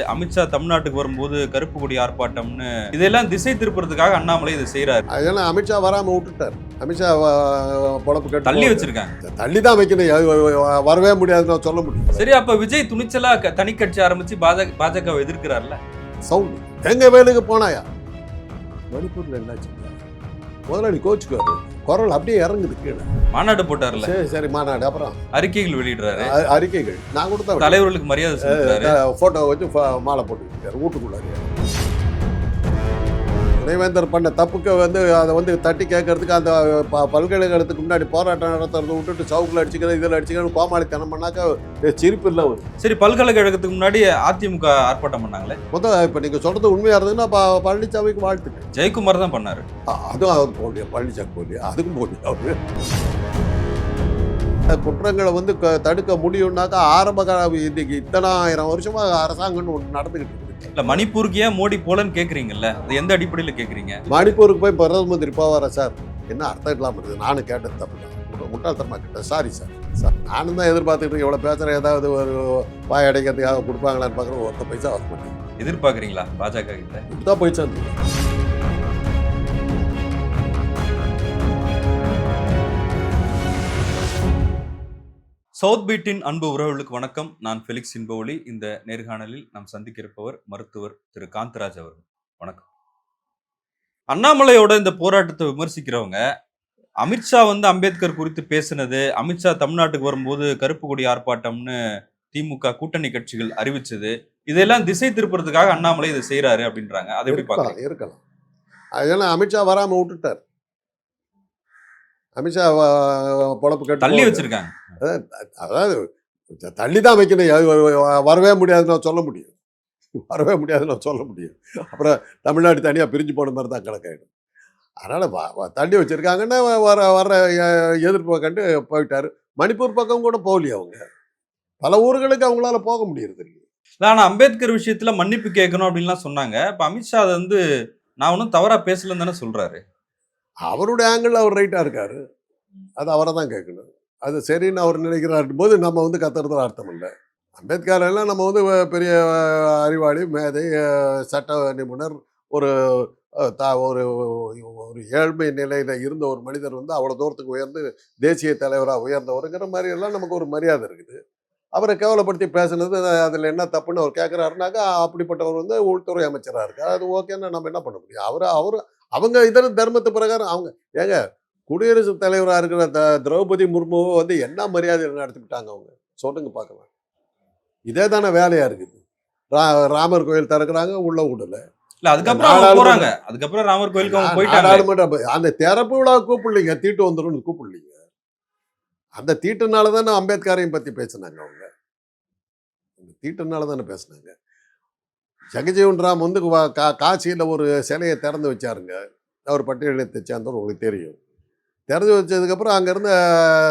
அமித்ஷா தமிழ்நாட்டுக்கு வரும்போது கருப்பு கொடி ஆர்ப்பாட்டம்னு இதெல்லாம் திசை திருப்புறதுக்காக அண்ணாமலை இதை செய்யறாரு அதெல்லாம் அமித்ஷா வராமல் விட்டுட்டார். அமித்ஷா பொழப்பு கட்டு தள்ளி. வச்சிருக்காங்க. தள்ளி தான் வைக்கணும். வரவே முடியாதுன்னு நான் சொல்ல முடியும். சரி அப்ப விஜய் துணிச்சலா தனி கட்சி ஆரம்பிச்சு பாஜக பாஜகவை எதிர்க்கிறார்ல? சவுண்டு. எங்க வேலுக்கு போனாயா? மணிப்பூர்ல என்னாச்சு? முதலாளி கோச்சுக்காரு குரல் அப்படியே இறங்குது கீழே. மாநாடு போட்டார்ல. சரி சரி மாநாடு. அப்புறம்? அறிக்கைகள் வெளியிடுறாரு. அறிக்கைகள். நான் கொடுத்த தலைவர்களுக்கு மரியாதை செலுத்துறாரு. போட்டோ வச்சு மாலை போட்டுக்கிட்டாரு. வீட்டுக்குள்ளாரு துணைவேந்தர் பண்ண தப்புக்கு வந்து அதை வந்து தட்டி கேட்கறதுக்கு அந்த ப- பல்கலைக்கழகத்துக்கு முன்னாடி போராட்டம் நடத்துறத விட்டுட்டு சவுக்கில் அடிச்சுக்கிறது இதில் அடிச்சுக்கிறது கோமாளித்தனம் பண்ணாக்கா சிரிப்பு இல்லை சரி பல்கலைக்கழகத்துக்கு முன்னாடி அதிமுக ஆர்ப்பாட்டம் பண்ணாங்களே? மொத்தம் இப்போ நீங்கள் சொல்கிறது உண்மையாக இருந்ததுன்னா பழனிசாமிக்கு வாழ்த்துக்கள். ஜெயக்குமார் தான் பண்ணாரு. அதுவும் அவர் போலியா பழனிசாமி போலியா அதுக்கும் போலியா அவரு. குற்றங்களை வந்து க- தடுக்க முடியும்னாக்கா ஆரம்ப கால இன்னைக்கு இத்தனாயிரம் வருஷமா அரசாங்கம் ஒன்று நடந்துகிட்டு இருக்கு. இல்ல மணிப்பூருக்கு ஏன் மோடி போலன்னு கேக்குறீங்கல்ல? அது எந்த அடிப்படையில கேக்குறீங்க? மணிப்பூருக்கு போய் பிரதம மந்திரி போவாரா சார்? என்ன அர்த்தம் இல்லாமல் இருக்குது. நானும் கேட்டது தப்பு தான். முட்டா- முட்டாள்தனமா கேட்டேன் சாரி சார் சார் நானும் தான் எதிர்பார்த்துட்டு இருக்கேன். இவ்வளோ பேசுகிறேன் ஏதாவது ஒரு வாய் அடைக்கிறதுக்காக கொடுப்பாங்களான்னு பார்க்குறேன். ஒருத்த பைசா வர மாட்டேன். எதிர்பார்க்கறீங்களா? பாஜக கிட்ட? இப்படிதான் போய் சேர்ந்து சவுத் பீட்டின் அன்பு உறவுகளுக்கு வணக்கம். நான் ஃபெலிக்ஸ் இன்பவொலி இந்த நேர்காணலில் நாம் சந்திக்க இருப்பவர் மருத்துவர் திரு. காந்தராஜ் அவர்கள். வணக்கம். அண்ணாமலையோட இந்த போராட்டத்தை விமர்சிக்கிறவங்க அமித்ஷா வந்து அம்பேத்கர் குறித்து பேசினது அமித்ஷா தமிழ்நாட்டுக்கு வரும்போது கருப்பு கொடி ஆர்ப்பாட்டம்னு திமுக கூட்டணி கட்சிகள் அறிவிச்சது. இதெல்லாம் திசை திருப்புறதுக்காக அண்ணாமலை இதை செய்யறாரு அப்படின்றாங்க. அதை எப்படி பாக்குறீங்க இருக்கலாம். அதெல்லாம் அமித்ஷா வராமல் விட்டுட்டார். அமித்ஷா பொழப்பு தள்ளி. வச்சிருக்காங்க. அதாவது தள்ளி தான் வைக்கணும். வரவே முடியாதுன்னு நான் சொல்ல முடியும். வரவே முடியாதுன்னு நான் சொல்ல முடியும். அப்புறம் தமிழ்நாடு தனியாக பிரிஞ்சு போன மாதிரி தான் கணக்காயிடும். அதனால் தள்ளி வச்சுருக்காங்கன்னா வர வர எதிர்ப்பை கண்டு போயிட்டாரு. மணிப்பூர் பக்கம் கூட போகலையே அவங்க. பல ஊர்களுக்கு அவங்களால போக முடியறது இல்லையே. இல்ல, ஆனா அம்பேத்கர் விஷயத்துல மன்னிப்பு கேட்கணும் அப்படின்லாம் சொன்னாங்க. இப்ப அமித்ஷா அதை வந்து நான் ஒன்றும் தவறா பேசலன்னு தானே சொல்றாரு. அவருடைய ஆங்கிள் அவர் ரைட்டாக இருக்காரு. அது அவரை தான் கேட்கணும். அது சரின்னு அவர் நினைக்கிறார் போது நம்ம வந்து கத்துறதுல அர்த்தம் இல்லை. அம்பேத்கர் எல்லாம் நம்ம வந்து பெரிய அறிவாளி மேதை சட்ட நிபுணர் ஒரு த- ஒரு ஒரு ஏழ்மை நிலையில் இருந்த ஒரு மனிதர் வந்து அவ்வளோ தூரத்துக்கு உயர்ந்து தேசிய தலைவராக உயர்ந்தவருங்கிற மாதிரி எல்லாம் நமக்கு ஒரு மரியாதை இருக்குது. அவரை கேவலப்படுத்தி பேசுனது அதில் என்ன தப்புன்னு அவர் கேட்குறாருனாக்கா அப்படிப்பட்டவர் வந்து உள்துறை அமைச்சராக இருக்கார். அது ஓகேன்னா நம்ம என்ன பண்ண முடியும்? அவர் அவர் அவங்க இதர தர்மத்து பிரகாரம் அவங்க ஏங்க குடியரசுத் தலைவராக இருக்கிற த திரௌபதி முர்முவை வந்து என்ன மரியாதையில் நடத்திவிட்டாங்க அவங்க? சொல்லுங்க பார்க்கலாம். இதே தானே வேலையாக இருக்குது. ரா ராமர் கோயில் திறக்கிறாங்க உள்ள விடல. அதுக்கப்புறம் போறாங்க. அதுக்கப்புறம் ராமர் கோயிலுக்கு அவங்க போயிட்டாங்க. நாடாளுமன்ற அந்த திறப்பு விழா கூப்பிடலீங்க தீட்டு வந்துடும் கூப்பிடலீங்க. அந்த தீட்டுனால தானே அம்பேத்கரையும் பற்றி பேசினாங்க அவங்க. அந்த தீட்டுனால தானே பேசினாங்க. ஜெகஜீவன் ராம் வந்து கா காசியில் ஒரு சிலையை திறந்து வச்சாருங்க. அவர் பட்டியலத்தை சேர்ந்தவர் உங்களுக்கு தெரியும். திறந்து வச்சதுக்கப்புறம் அங்கே இருந்த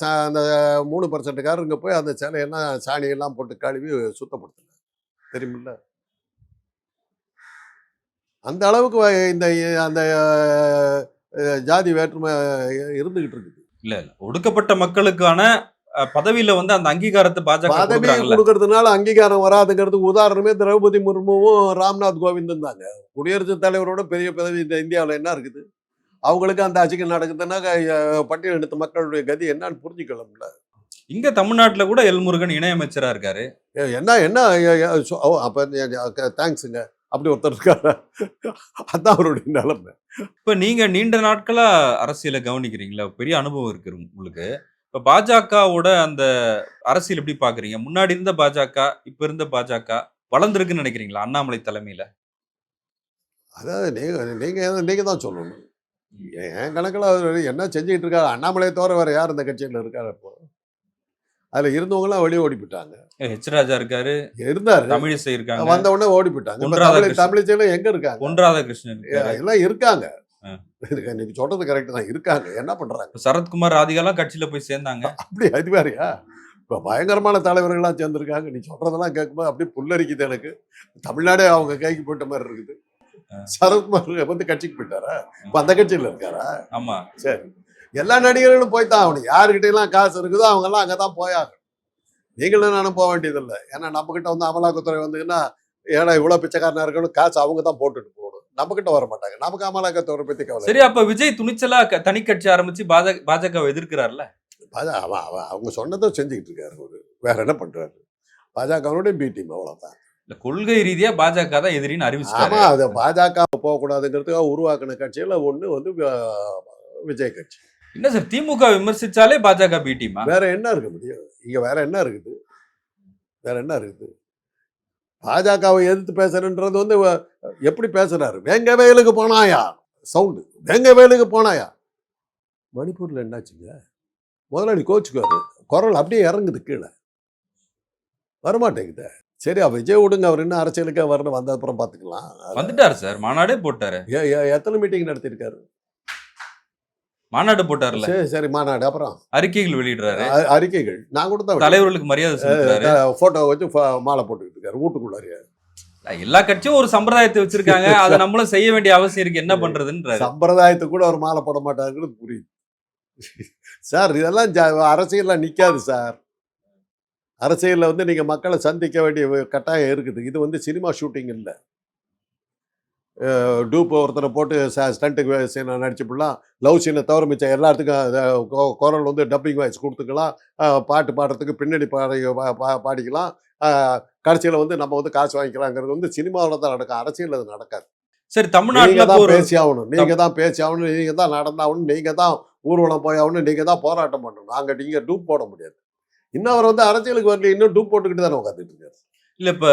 ச- அந்த மூணு பர்சன்ட்டுக்காரங்க போய் அந்த சிலையெல்லாம் சாணியெல்லாம் போட்டு கழுவி சுத்தப்படுத்தினாங்க தெரியுமில்ல? அந்த அளவுக்கு இந்த அந்த ஜாதி வேற்றுமை இருந்துகிட்டு இருக்குது. இல்ல இல்ல. ஒடுக்கப்பட்ட மக்களுக்கான பதவியில வந்து அந்த அங்கீகாரத்தை பாஜக பதவி கொடுக்கறதுனால அங்கீகாரம் வராதுங்கிறதுக்கு உதாரணமே திரௌபதி முர்முவும் ராம்நாத் கோவிந்தும் தாங்க குடியரசுத் தலைவரோட பெரிய பதவி இந்த இந்தியாவில் என்ன இருக்குது? அவங்களுக்கு அந்த அசிங்கம் நடக்குதுன்னா பட்டியலினத்து மக்களுடைய கதி என்னன்னு புரிஞ்சுக்கலாம்ல. இங்க தமிழ்நாட்டுல கூட எல் முருகன் இணையமைச்சரா இருக்காரு. என்ன என்ன அப்போ தேங்க்ஸுங்க. அப்படி ஒருத்தர் இருக்காரு. அதான் அவருடைய நிலைமை. இப்ப நீங்க நீண்ட நாட்களா அரசியலை கவனிக்கிறீங்களா? பெரிய அனுபவம் இருக்கு உங்களுக்கு. இப்ப பாஜகவோட அந்த அரசியல் எப்படி பாக்குறீங்க? முன்னாடி இருந்த பாஜக இப்ப இருந்த பாஜக வளர்ந்துருக்குன்னு நினைக்கிறீங்களா? அண்ணாமலை தலைமையில? அதாவது நீங்கள் நீங்கள் நீங்கள் தான் சொல்லணும். என் கணக்கில் அவர் என்ன செஞ்சுக்கிட்டு இருக்காரு அண்ணாமலையை தவிர வேறு யார் இந்த கட்சியில் இருக்காரு இப்போ அதில் இருந்தவங்களாம் வெளியே ஓடி போயிட்டாங்க ஹெச் ராஜா இருக்காரு. இருந்தார். தமிழிசை இருக்காங்க. வந்த உடனே ஓடி போயிட்டாங்க. தமிழிசையில எங்க இருக்காங்க? பொன் ராதாகிருஷ்ணன் இருக்காரு எல்லாம் இருக்காங்க. நீங்க சொல்றது கரெக்ட் தான். இருக்காங்க. என்ன பண்றாங்க சரத்குமார் ராதிகாலாம் கட்சியில போய் சேர்ந்தாங்க. அப்படி அது வேறையா? இப்போ பயங்கரமான தலைவர்கள்லாம் சேர்ந்துருக்காங்க. நீ சொல்றதெல்லாம் கேட்கும்போது அப்படியே புல்லரிக்குது எனக்கு. தமிழ்நாடே அவங்க கைக்கு போயிட்ட மாதிரி இருக்குது. சரத்குமார் வந்து கட்சிக்கு போயிட்டாரா? இப்போ அந்த கட்சியில் இருக்காரா? ஆமா. சரி. எல்லா நடிகர்களும் போய் தான் ஆகணும் யாருக்கிட்ட எல்லாம் காசு இருக்குதோ அவங்கெல்லாம் அங்கே தான் போயாகணும். நீங்களும் நானும் போக வேண்டியதில்லை. ஏன்னா நம்மக்கிட்ட வந்து அமலாக்கத்துறை வந்ததுன்னா ஏன்னா இவ்வளோ பிச்சைக்காரனா இருக்கணும் காசு அவங்க தான் போட்டுட்டு போகணும். நம்மக்கிட்ட வர மாட்டாங்க நமக்கு அமலாக்கத்தோரை பற்றி கவலை சரி அப்ப விஜய் துணிச்சலா தனி கட்சி ஆரம்பிச்சு பாஜக பாஜகவை எதிர்க்கிறார்ல? பாஜக அவன் அவங்க சொன்னதை செஞ்சுக்கிட்டு இருக்காரு அவரு. வேற என்ன பண்றாரு? பாஜகவுடைய பி டீம் அவ்வளோதான் இல்ல கொள்கை ரீதியா பாஜக தான் எதிரின்னு அறிவிச்சிட்டாரு. ஆமா அது பாஜக போகக்கூடாதுங்கிறதுக்காக உருவாக்கின கட்சியில ஒண்ணு வந்து விஜய் கட்சி. என்ன சார் திமுக விமர்சிச்சாலே பாஜக பி டீமா? வேற என்ன இருக்க முடியும் இங்க வேற என்ன இருக்குது? வேற என்ன இருக்குது? பாஜகவை எதிர்த்து பேசுறன்றது வந்து எப்படி பேசுறாரு? வேங்க வயலுக்கு போனாயா? சவுண்டு. வேங்க வயலுக்கு போனாயா? மணிப்பூர்ல என்னாச்சுங்க? முதலாளி கோச்சுக்காரு குரல் அப்படியே இறங்குது கீழே. வரமாட்டேங்குது. சரி விஜய் விடுங்க அவர் இன்னும் அரசியலுக்கு வரணும். வந்த அப்புறம் பார்த்துக்கலாம் வந்துட்டாரு சார். மாநாடே போட்டாரு. எத்தனை மீட்டிங் நடத்திருக்காரு? மாநாடு போட்டாருல சரி சரி மாநாடு. அப்புறம்? அறிக்கைகள் வெளியிடுறாரு. அறிக்கைகள். நான் கூட தான் தலைவர்களுக்கு மரியாதை போட்டோ வச்சு மாலை போட்டுக்கிட்டு இருக்காரு. வீட்டுக்குள்ளாரியா எல்லா கட்சியும் ஒரு சம்பிரதாயத்தை வச்சிருக்காங்க. அதை நம்மளும் செய்ய வேண்டிய அவசியம் இருக்கு. என்ன பண்றதுன்றாரு. சம்பிரதாயத்துக்கு கூட அவர் மாலை போட மாட்டாருங்கிறது புரியுது. சார் இதெல்லாம் ஜ- அரசியல்ல நிக்காது சார். அரசியல்ல வந்து நீங்க மக்களை சந்திக்க வேண்டிய கட்டாயம் இருக்குது. இது வந்து சினிமா ஷூட்டிங் இல்லை. டூப் ஒருத்தரை போட்டு ஸ்டண்ட்டுக்கு சீனை நடிச்சுப்பிடலாம் லவ் சீனை தவிர மிச்சம் எல்லாத்துக்கும் குரல் வந்து டப்பிங் வாய்ஸ் கொடுத்துக்கலாம். பாட்டு பாடுறதுக்கு பின்னணி பாடி பாடிக்கலாம். கடைசியில் வந்து நம்ம வந்து காசு வாங்கிக்கலாங்கிறது வந்து சினிமாவில் தான் நடக்கும். அரசியல் அது நடக்காது. சரி தமிழ்நாட்டுல தான் பேசி ஆகணும். நீங்க தான் பேசி ஆகணும். நீங்க தான் நடந்தாகணும். நீங்க தான் ஊர்வலம் போய் ஆகணும். நீங்க தான் போராட்டம் பண்ணணும். நாங்க நீங்க டூப் போட முடியாது. இன்னும் அவர் வந்து அரசியலுக்கு வரல இன்னும் டூப் போட்டுக்கிட்டு தானே உட்காந்துட்டு இருக்காரு. இல்ல இப்ப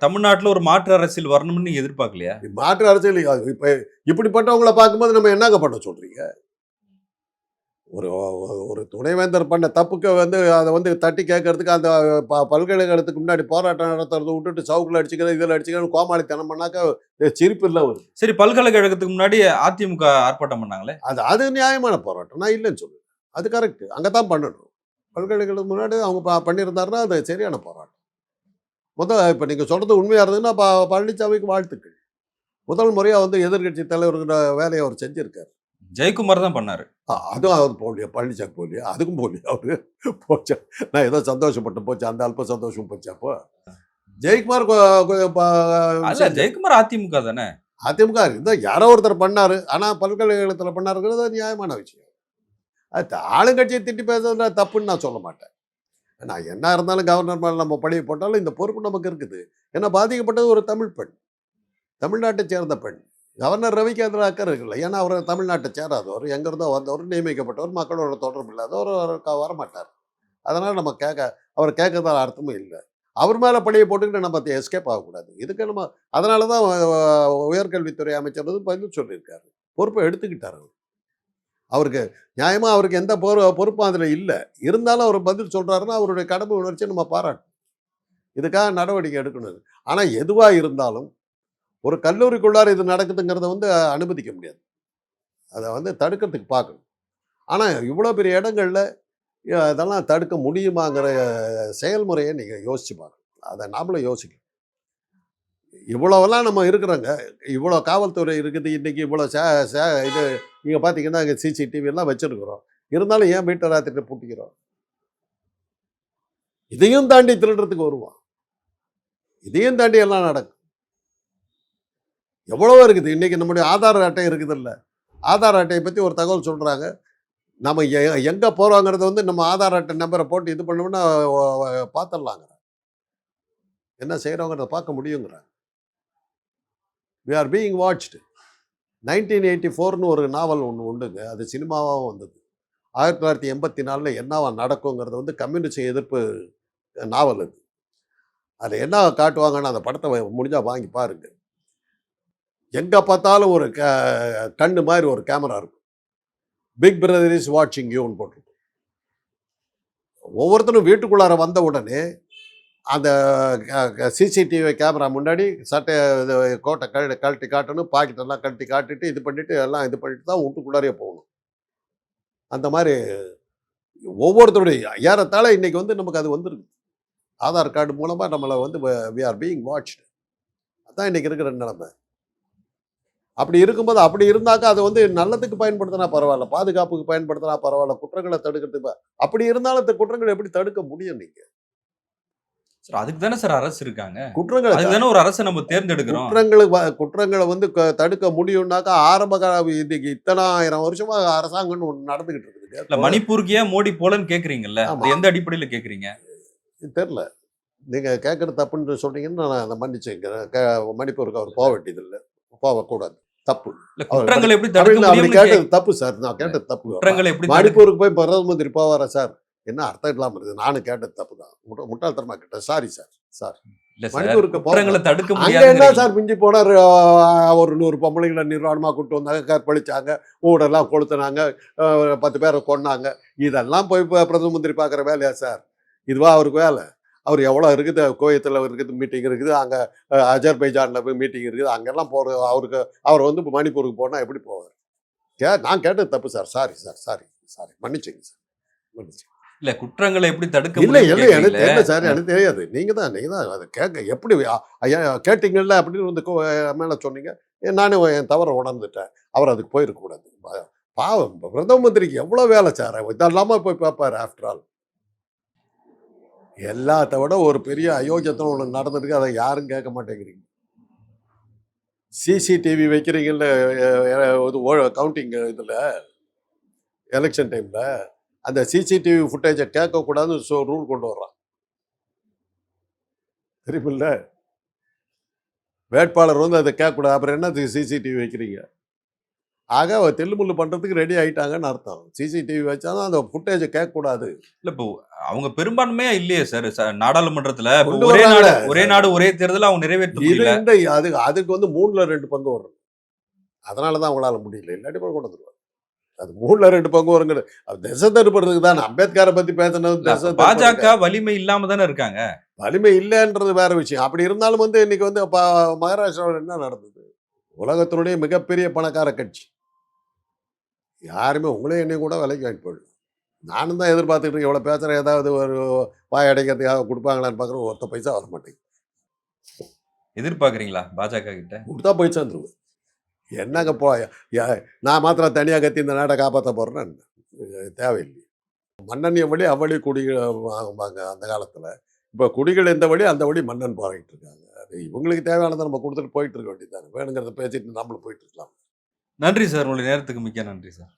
தமிழ்நாட்டுல ஒரு மாற்று அரசியல் வரணும்னு நீங்க எதிர்பார்க்கலையா? மாற்று அரசியல் இப்ப இப்படிப்பட்டவங்கள பார்க்கும்போது நம்ம என்னங்க பண்ண சொல்றீங்க? ஒரு ஒரு துணைவேந்தர் பண்ண தப்புக்கு வந்து அதை வந்து தட்டி கேட்கறதுக்கு அந்த ப- பல்கலைக்கழகத்துக்கு முன்னாடி போராட்டம் நடத்துறதை விட்டுட்டு சவுக்கில் அடிச்சுக்கிறது இதில் அடிச்சுக்கிறது கோமாளித்தனம் பண்ணாக்க சிரிப்பு இல்லை வருது சரி பல்கலைக்கழகத்துக்கு முன்னாடி அதிமுக ஆர்ப்பாட்டம் பண்ணாங்களே? அது அது நியாயமான போராட்டம். நான் இல்லைன்னு சொல்லுவேன். அது கரெக்ட் அங்கே தான் பண்ணணும். பல்கலைக்கழகம் முன்னாடி அவங்க ப- பண்ணியிருந்தாருன்னா அது சரியான போராட்டம். முதல் இப்போ நீங்கள் சொல்கிறது உண்மையாக இருந்ததுன்னா ப பழனிசாமிக்கு வாழ்த்துக்கள். முதல் முறையாக வந்து எதிர்க்கட்சி தலைவருங்கிற வேலையை அவர் செஞ்சிருக்காரு. ஜெயக்குமார் தான் பண்ணாரு. அதுவும் அவர் போகலையா பழனிசாமி போகலையா அதுக்கும் போகலையா அவரு? போச்சா? நான் ஏதோ சந்தோஷப்பட்டு போச்சு. அந்த அல்ப சந்தோஷம் போச்சு அப்போ? ஜெயக்குமார் ஜெயக்குமார் அதிமுக தானே? அதிமுக இருந்தா யாரோ ஒருத்தர் பண்ணாரு. ஆனா பல்கலைக்கழகத்தில் பண்ணாருங்கிறது நியாயமான விஷயம். அது ஆளுங்கட்சியை திட்டி பேசுறதுல தப்புன்னு நான் சொல்ல மாட்டேன். நான் என்ன இருந்தாலும் கவர்னர் மேலே நம்ம பழிய போட்டாலும் இந்த பொறுப்பு நமக்கு இருக்குது. ஏன்னா பாதிக்கப்பட்டது ஒரு தமிழ் பெண். தமிழ்நாட்டை சேர்ந்த பெண். கவர்னர் ரவிக்கு அதில் அக்கறை இருக்குல்ல ஏன்னா அவர் தமிழ்நாட்டை சேராதவர் எங்கேருந்தோ வந்தவர் நியமிக்கப்பட்டவர் மக்களோட தொடர்பு இல்லாதவர் அவர் வரமாட்டார். அதனால் நம்ம கேட்க அவர் கேட்கறதால அர்த்தமும் இல்லை. அவர் மேலே பழியை போட்டுக்கிட்டு நம்ம எஸ்கேப் ஆகக்கூடாது. இதுக்கு நம்ம அதனால தான் உயர்கல்வித்துறை அமைச்சர் வந்து பதில் சொல்லியிருக்காரு. பொறுப்பை எடுத்துக்கிட்டார் அவர். அவருக்கு நியாயமாக அவருக்கு எந்த பொறு பொறுப்பும் அதில் இல்லை. இருந்தாலும் அவர் பதில் சொல்கிறாருன்னா அவருடைய கடமை உணர்ச்சியை நம்ம பாராட்டணும். இதுக்காக நடவடிக்கை எடுக்கணும் ஆனால் எதுவாக இருந்தாலும் ஒரு கல்லூரிக்குள்ளார இது நடக்குதுங்கிறத வந்து அனுமதிக்க முடியாது. அதை வந்து தடுக்கிறதுக்கு பார்க்கணும். ஆனால் இவ்வளோ பெரிய இடங்களில் அதெல்லாம் தடுக்க முடியுமாங்கிற செயல்முறையை நீங்கள் யோசிச்சு பாருங்கள் அதை நாமளும் யோசிக்கணும். இவ்வளோவெல்லாம் நம்ம இருக்கிறோங்க. இவ்வளோ காவல்துறை இருக்குது. இன்றைக்கி இவ்வளோ சே சே இது நீங்கள் பார்த்தீங்கன்னா இங்கே சிசிடிவிலாம் வச்சுருக்குறோம். இருந்தாலும் ஏன் வீட்டை ராத்திரி பூட்டிக்கிறோம்? இதையும் தாண்டி திருடுறதுக்கு வருவான் இதையும் தாண்டி எல்லாம் நடக்கும். எவ்வளவோ இருக்குது. இன்றைக்கி நம்முடைய ஆதார் அட்டை இருக்குது இல்லை ஆதார் அட்டையை பற்றி ஒரு தகவல் சொல்கிறாங்க நம்ம எ- எங்கே போகிறோங்கிறத வந்து நம்ம ஆதார் அட்டை நம்பரை போட்டு இது பண்ணோம்னா பார்த்துடலாங்க என்ன செய்கிறோங்கிறத பார்க்க முடியுங்கிறாங்க we are being watched nineteen eighty ஃபோர்னு ஒரு நாவல் ஒன்று உண்டுங்க. அது சினிமாவாகவும் வந்தது. ஆயிரத்தி தொள்ளாயிரத்தி எண்பத்தி நாலில் என்னவா நடக்குங்கிறது வந்து கம்யூனிஸ்ட் எதிர்ப்பு நாவல் அது. அது என்ன காட்டுவாங்கன்னு அந்த படத்தை முடிஞ்சால் வாங்கி பாருங்க. எங்கே பார்த்தாலும் ஒரு க கண்ணு மாதிரி ஒரு கேமரா இருக்கும். பிக் பிரதர் இஸ் வாட்சிங் யூன்னு போட்டிருக்கும். ஒவ்வொருத்தரும் வீட்டுக்குள்ளார வந்த உடனே அந்த சிசிடிவி கேமரா முன்னாடி சட்டை இது கோட்டை கழ கழட்டி காட்டணும் பாக்கெட்டெல்லாம் கழட்டி காட்டிட்டு இது பண்ணிவிட்டு எல்லாம் இது பண்ணிட்டு தான் வீட்டுக்குள்ளாரே போகணும். அந்த மாதிரி ஒவ்வொருத்தருடைய ஏறத்தாழ இன்றைக்கி வந்து நமக்கு அது வந்துருக்கு ஆதார் கார்டு மூலமாக நம்மளை வந்து வி ஆர் பீயிங் வாட்ச்டு அதான் இன்றைக்கி இருக்கிற நிலைமை. அப்படி இருக்கும்போது அப்படி இருந்தாக்கா அது வந்து நல்லதுக்கு பயன்படுத்தினா பரவாயில்ல பாதுகாப்புக்கு பயன்படுத்தினா பரவாயில்ல குற்றங்களை தடுக்கிறதுக்கு அப்படி இருந்தாலும் இந்த குற்றங்களை எப்படி தடுக்க முடியும் நீங்கள் சார் அதுக்கு தானே சார் அரசு இருக்காங்க? குற்றங்களை அதுக்கு தானே ஒரு அரசை நம்ம தேர்ந்தெடுக்கிறோம்? குற்றங்களை குற்றங்களை வந்து தடுக்க முடியும்னாக்கா ஆரம்ப கால இன்னைக்கு இத்தனாயிரம் வருஷமா அரசாங்கம்னு ஒண்ணு நடந்துகிட்டு இல்ல இருக்குது மணிப்பூருக்கு ஏன் மோடி போலன்னு. அது எந்த அடிப்படையில கேக்குறீங்க? தெரியல. நீங்க கேட்கறது தப்புன்னு சொன்னீங்கன்னா நான் அதை மன்னிச்சுக்கிறேன் மணிப்பூருக்கு அவர் போக வேண்டியதில்லை. போகக்கூடாது. தப்பு. இல்ல குற்றங்களை எப்படி தடுக்க தப்பு சார். நான் கேட்டது தப்பு. குற்றங்களை எப்படி மணிப்பூருக்கு போய் பிரதம மந்திரி போவாரா சார்? என்ன அர்த்தம் இல்லாம இருக்குது? நானும் கேட்டது தப்பு தான். முட்டா- முட்டாள்தனமா கேட்டேன். சாரி சார் சார் தடுக்க அங்க என்ன முடியாது சார் மிஞ்சி போனா? ஒரு நூறு பொம்பளைங்களை நிர்வாணமா கூட்டு வந்தாங்க. கற்பழிச்சாங்க ஊடெல்லாம் கொளுத்துனாங்க. பத்து பேரை கொன்னாங்க. இதெல்லாம் போய் பிரதம மந்திரி பார்க்குற வேலையா சார் இதுவா அவருக்கு வேலை? அவர் எவ்வளோ இருக்குது? கோயத்தில் இருக்குது மீட்டிங் இருக்குது. அங்கே அஜர்பைஜானில் போய் மீட்டிங் இருக்குது. அங்கெல்லாம் போகிற அவருக்கு அவர் வந்து இப்ப மணிப்பூருக்கு போனால் எப்படி போவார்? கே நான் கேட்டது தப்பு sir sorry sir sorry sorry மன்னிச்சுங்க sir மன்னிச்சுங்க. இல்ல குற்றங்களை எப்படி தடுக்க இல்லை எனக்கு. தெரியல சார் எனக்கு தெரியாது. நீங்க தான் நீங்க தான் அதை கேட்க எப்படி ஐயா கேட்டீங்கல்ல அப்படின்னு வந்து மேல சொன்னீங்க. நானே என் தவறை உணர்ந்துட்டேன். அவர் அதுக்கு போயிருக்க கூடாது பா- பாவம் பிரதம மந்திரிக்கு எவ்வளோ வேலை சார்? இதெல்லாம போய் பார்ப்பாரு ஆஃப்டர் ஆல் எல்லாத்த விட ஒரு பெரிய அயோக்கியத்தனம் ஒன்று நடந்திருக்கு. அதை யாரும் கேட்க மாட்டேங்கிறீங்க. சிசிடிவி வைக்கிறீங்கல்ல கவுண்டிங் இதில் எலெக்ஷன் டைமில் அந்த சிசிடிவி ஃபுட்டேஜை கேட்கக்கூடாதுன்னு ஸோ ரூல் கொண்டு வர்றான். தெரியுமில்ல? வேட்பாளர் வந்து அதை கேட்கக்கூடாது. அப்புறம் என்ன சிசிடிவி வைக்கிறீங்க? ஆக அவ தில்லுமுள்ளு பண்ணுறதுக்கு ரெடி ஆயிட்டாங்கன்னு அர்த்தம். சிசிடிவி வச்சாலும் அந்த ஃபுட்டேஜை கேட்கக்கூடாது. இல்ல இப்போ அவங்க பெரும்பான்மையா இல்லையே சார் நாடாளுமன்றத்துல ஒரே நாடு. ஒரே நாடு ஒரே தேர்தல் அவங்க நிறைவேற்ற அது அதுக்கு வந்து மூணுல ரெண்டு பங்கு வரும். அதனால தான் அவங்களால முடியல. இல்லாட்டி கொண்டு வந்துருவாங்க. அது மூணுல ரெண்டு பங்கு வருங்க அது திசை திருப்புறதுக்கு தான். அம்பேத்கரை பத்தி பேசினது. பாஜக வலிமை இல்லாம தானே இருக்காங்க. வலிமை இல்லைன்றது வேற விஷயம். அப்படி இருந்தாலும் வந்து இன்னைக்கு வந்து மகாராஷ்டிராவில் என்ன நடந்தது? உலகத்தினுடைய மிகப்பெரிய பணக்கார கட்சி. யாருமே உங்களே என்னையும் கூட விலைக்கு வாங்கி போயிடலாம் நானும் தான் எதிர்பார்த்துட்டு இருக்கேன். இவ்வளோ பேசுகிறேன் ஏதாவது ஒரு வாய் அடைக்கிறதுக்காக கொடுப்பாங்களான்னு பார்க்குறேன் ஒருத்த பைசா வர மாட்டேங்குது. எதிர்பார்க்கறீங்களா பாஜக கிட்ட? கொடுத்தா போய் சேர்ந்துருவேன் என்னங்க போ நான் மாத்திரம் தனியாக கத்தி இந்த நாட்டை காப்பாற்ற போகிறேன்னு தேவையில்லை மன்னன் எவ்வளி அவ்வளி குடிகள் வாங்குவாங்க அந்த காலத்தில். இப்போ குடிகள் எந்த வழி அந்த வழி மன்னன் போராடிட்டு இருக்காங்க. அது இவங்களுக்கு தேவையானதை நம்ம கொடுத்துட்டு போயிட்டு இருக்க வேண்டியது வேணுங்கிறத பேசிட்டு நம்மளும் போயிட்டு இருக்கலாம். நன்றி சார். உங்களுடைய நேரத்துக்கு மிக்க நன்றி சார்.